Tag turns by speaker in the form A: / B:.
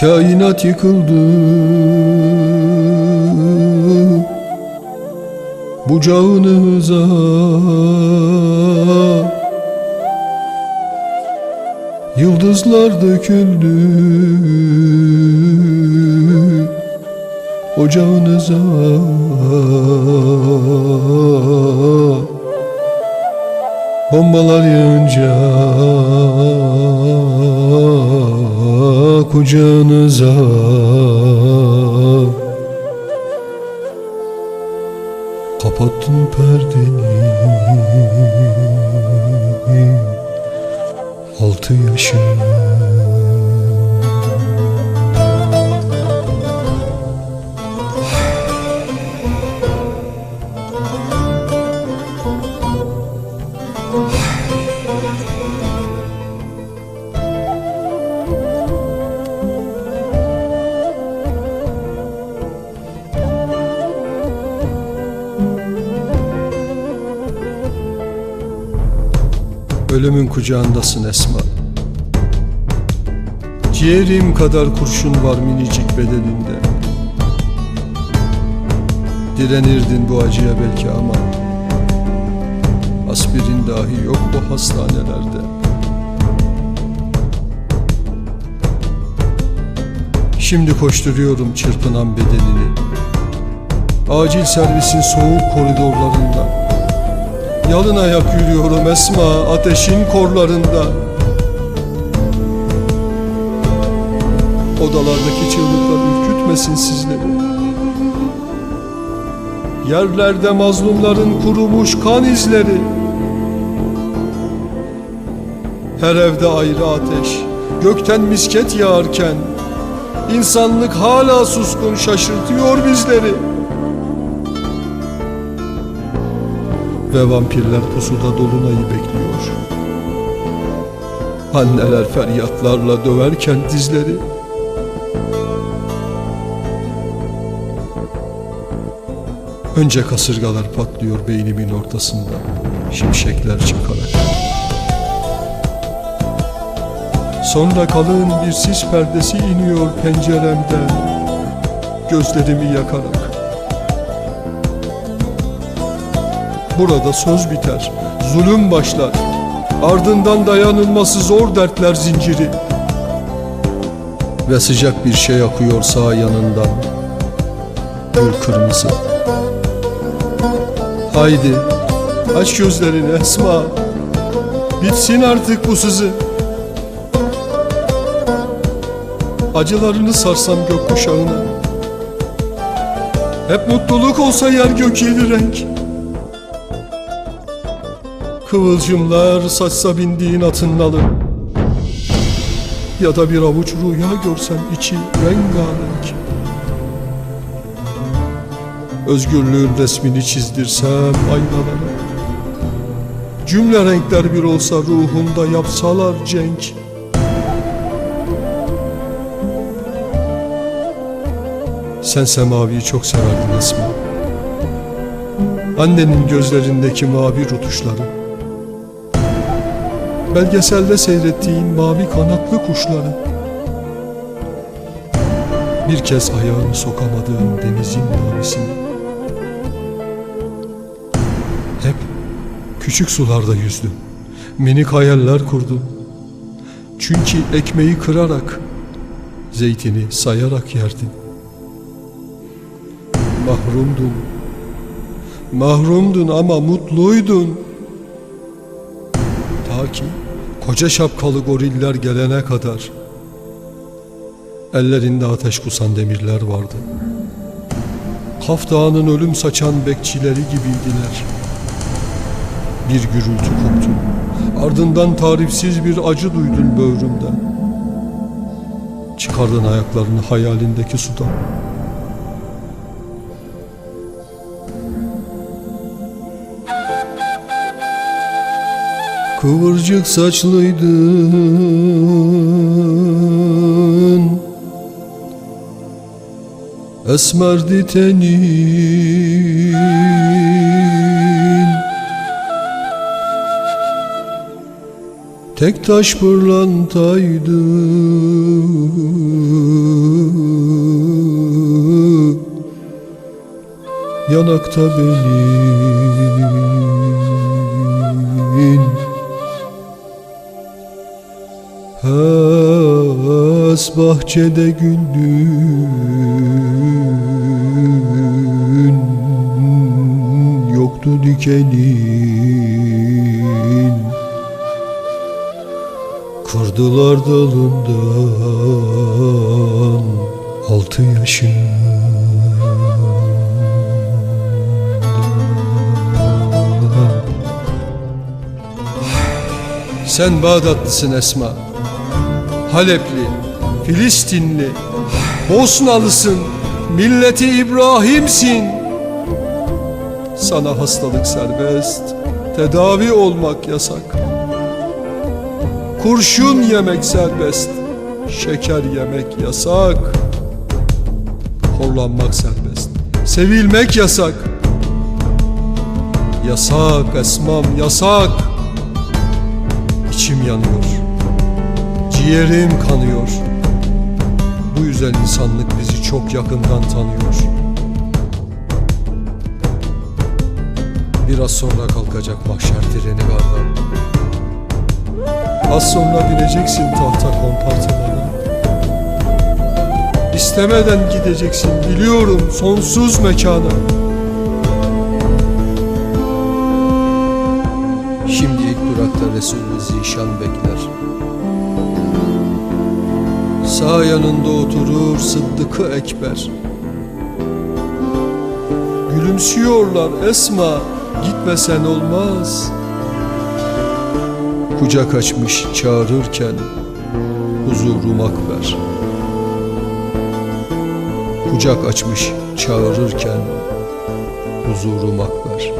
A: Kainat yıkıldı. Bucağınıza Yıldızlar döküldü. Ocağınıza Bombalar yağınca kucağınıza. Kapattın perdeni. Altı yaşın Ölümün kucağındasın Esma. Ciğerim kadar kurşun var minicik bedeninde. Direnirdin bu acıya belki ama Aspirin dahi yok bu hastanelerde. Şimdi koşturuyorum çırpınan bedenini. Acil servisin soğuk koridorlarında Yalın ayak yürüyorum Esma ateşin korlarında. Odalardaki çığlıklar ürkütmesin sizleri. Yerlerde mazlumların kurumuş kan izleri. Her evde ayrı ateş Gökten misket yağarken. İnsanlık hala suskun şaşırtıyor bizleri Ve vampirler pusuda dolunayı bekliyor. Anneler feryatlarla döverken dizleri Önce kasırgalar patlıyor beynimin ortasında Şimşekler çakarak Sonra kalın bir sis perdesi iniyor penceremden Gözlerimi yakarak Burada söz biter, zulüm başlar. Ardından dayanılması zor dertler zinciri. Ve sıcak bir şey akıyor sağ yanından. Gül kırmızı. Haydi aç gözlerini Esma. Bitsin artık bu sızı. Acılarını sarsam gökkuşağına. Hep mutluluk olsa yer gök yedi renk Kıvılcımlar saçsa bindiğin atın nalı. Ya da bir avuç rüya görsem içi rengarenk. Özgürlüğün resmini çizdirsem aynalara Cümle renkler bir olsa ruhumda yapsalar cenk. Sen semaviyi çok severdin Esma. Annenin gözlerindeki mavi rutuşları Belgeselde seyrettiğin mavi kanatlı kuşları. Bir kez ayağını sokamadığın denizin mavisini Hep küçük sularda yüzdün Minik hayaller kurdun Çünkü ekmeği kırarak Zeytini sayarak yerdin Mahrumdun. Mahrumdun ama mutluydun. Ta ki koca şapkalı goriller gelene kadar Ellerinde ateş kusan demirler vardı. Kaf Dağı'nın ölüm saçan bekçileri gibiydiler. Bir gürültü koptu. Ardından tarifsiz bir acı duydun böğrümden. Çıkardın ayaklarını hayalindeki sudan Kıvırcık saçlıydın. Esmerdi tenin Tek taş pırlantaydı. Yanakta benim Has bahçede güldün Yoktu dikenin. Kırdılar dalından Altı yaşında. Sen Bağdatlısın Esma Halepli, Filistinli, Bosnalısın, milleti İbrahim'sin. Sana hastalık serbest, tedavi olmak yasak. Kurşun yemek serbest, şeker yemek yasak. Horlanmak serbest, sevilmek yasak. Yasak Esmam yasak. İçim yanıyor. Ciğerim kanıyor. Bu yüzden insanlık bizi çok yakından tanıyor. Biraz sonra kalkacak mahşer treni gardan. Az sonra bineceksin tahta kompartımana. İstemeden gideceksin biliyorum sonsuz mekana. Şimdi ilk durakta Resul-i Zişan bekler. Sağ yanında oturur Sıddık-ı Ekber. Gülümsüyorlar Esma Gitmesen olmaz. Kucak açmış çağırırken Huzurum akber. Kucak açmış çağırırken Huzurum akber